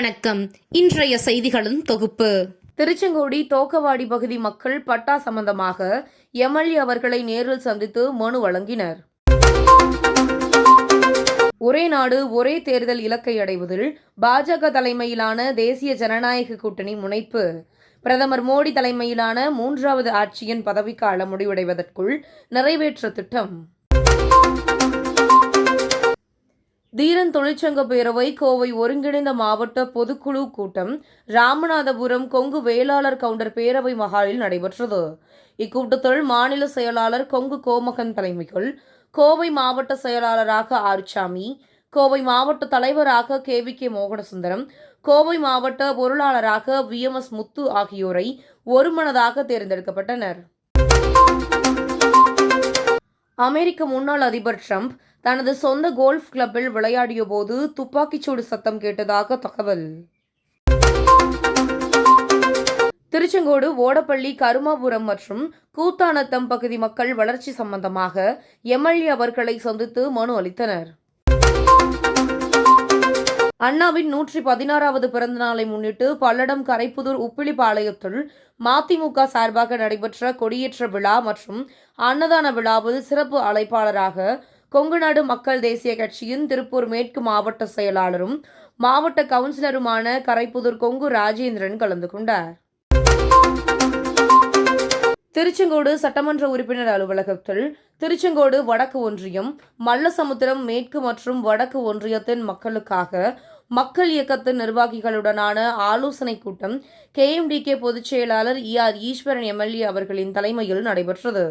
வணக்கம். இன்றைய செய்திகளின் தொகுப்பு. திருச்செங்கோடி தோக்கவாடி பகுதி மக்கள் பட்டா சம்பந்தமாக எம்எல்ஏ அவர்களை நேரில் சந்தித்து மனு வழங்கினர். ஒரே நாடு ஒரே தேர்தல் இலக்கை அடைவதில் பாஜக தலைமையிலான தேசிய ஜனநாயக கூட்டணி முனைப்பு. பிரதமர் மோடி தலைமையிலான மூன்றாவது ஆட்சியின் பதவிக்காலம் முடிவடைவதற்குள் நிறைவேற்ற திட்டம். தீரன் தொழிற்சங்க பேரவை கோவை ஒருங்கிணைந்த மாவட்ட பொதுக்குழு கூட்டம் ராமநாதபுரம் கொங்கு வேளாளர் கவுண்டர் பேரவை மகாலில் நடைபெற்றது. இக்கூட்டத்தில் மாநில செயலாளர் கொங்கு கோமகன் தலைமையில் கோவை மாவட்ட செயலாளராக ஆர்சாமி கோவை மாவட்ட தலைவராக K V K Mohanasundaram Kovai மாவட்ட பொருளாளராக வி எம் எஸ் முத்து ஆகியோரை ஒருமனதாக தேர்ந்தெடுக்கப்பட்டனர். அமெரிக்க முன்னாள் அதிபர் ட்ரம்ப் தனது சொந்த கோல்ஃப் கிளப்பில் விளையாடிய போது துப்பாக்கிச்சூடு சத்தம் கேட்டதாக தகவல். திருச்செங்கோடு ஓடப்பள்ளி கருமாபுரம் மற்றும் கூத்தானத்தம் பகுதி மக்கள் வளர்ச்சி சம்பந்தமாக எம்எல்ஏ அவர்களை சந்தித்து மனு அளித்தனர். அண்ணாவின் நூற்றி பதினாறாவது பிறந்த நாளை முன்னிட்டு பல்லடம் கரைப்புதூர் உப்பிலிப்பாளையத்தில் மதிமுக சார்பாக நடைபெற்ற கொடியேற்ற விழா மற்றும் அன்னதான விழாவில் சிறப்பு அழைப்பாளராக கொங்குநாடு மக்கள் தேசிய கட்சியின் திருப்பூர் மேற்கு மாவட்ட செயலாளரும் மாவட்ட கவுன்சிலருமான கரைப்புதூர் கொங்கு ராஜேந்திரன் கலந்து கொண்டார். திருச்செங்கோடு சட்டமன்ற உறுப்பினர் அலுவலகத்தில் திருச்செங்கோடு வடக்கு ஒன்றியம் மல்லசமுத்திரம் மேற்கு மற்றும் வடக்கு ஒன்றியத்தின் மக்களுக்காக மக்கள் இயக்கத்தின் நிர்வாகிகளுடனான ஆலோசனைக் கூட்டம் கேஎம்டிகே பொதுச் செயலாளர் இ ஆர் ஈஸ்வரன் எம்எல்ஏ அவர்களின் தலைமையில் நடைபெற்றது.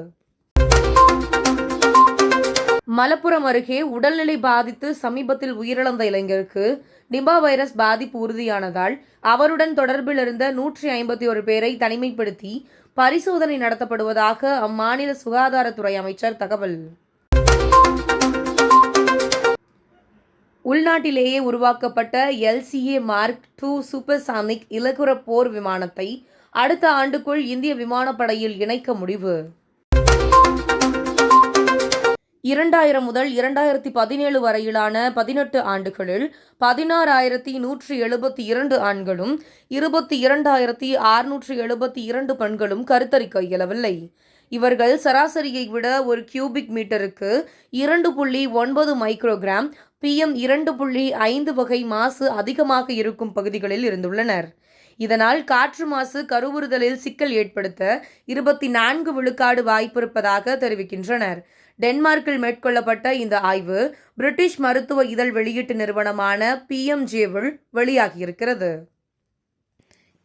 மலப்புரம் அருகே உடல்நிலை பாதித்து சமீபத்தில் உயிரிழந்த இளைஞருக்கு நிபா வைரஸ் பாதிப்பு உறுதியானதால் அவருடன் தொடர்பில் இருந்த நூற்றி ஐம்பத்தி ஒரு பேரை தனிமைப்படுத்தி பரிசோதனை நடத்தப்படுவதாக அம்மாநில சுகாதாரத்துறை அமைச்சர் தகவல். உள்நாட்டிலேயே உருவாக்கப்பட்ட எல்சிஏ மார்க் டூ சூப்பர்சானிக் இலகுர போர் விமானத்தை அடுத்த ஆண்டுக்குள் இந்திய விமானப்படையில் இணைக்க முடிவு. இரண்டாயிரம் முதல் இரண்டாயிரத்தி பதினேழு வரையிலான பதினெட்டு ஆண்டுகளில் பதினாறாயிரத்தி நூற்றி எழுபத்தி இரண்டு ஆண்களும் இருபத்தி இரண்டாயிரத்தி அறுநூற்றி எழுபத்தி இரண்டு பெண்களும் கருத்தரிக்க இயலவில்லை. இவர்கள் சராசரியை விட ஒரு கியூபிக் மீட்டருக்கு இரண்டு புள்ளி ஒன்பது மைக்ரோகிராம் பிஎம் இரண்டு புள்ளி ஐந்து வகை மாசு அதிகமாக இருக்கும் பகுதிகளில் இருந்துள்ளனர். இதனால் காற்று மாசு கருவுறுதலில் சிக்கல் ஏற்படுத்த இருபத்தி நான்கு விழுக்காடு வாய்ப்பிருப்பதாக தெரிவிக்கின்றனர். டென்மார்க்கில் மேற்கொள்ளப்பட்ட இந்த ஆய்வு பிரிட்டிஷ் மருத்துவ இதழ் வெளியீட்டு நிறுவனமான பிஎம்ஜேவில் வெளியாகியிருக்கிறது.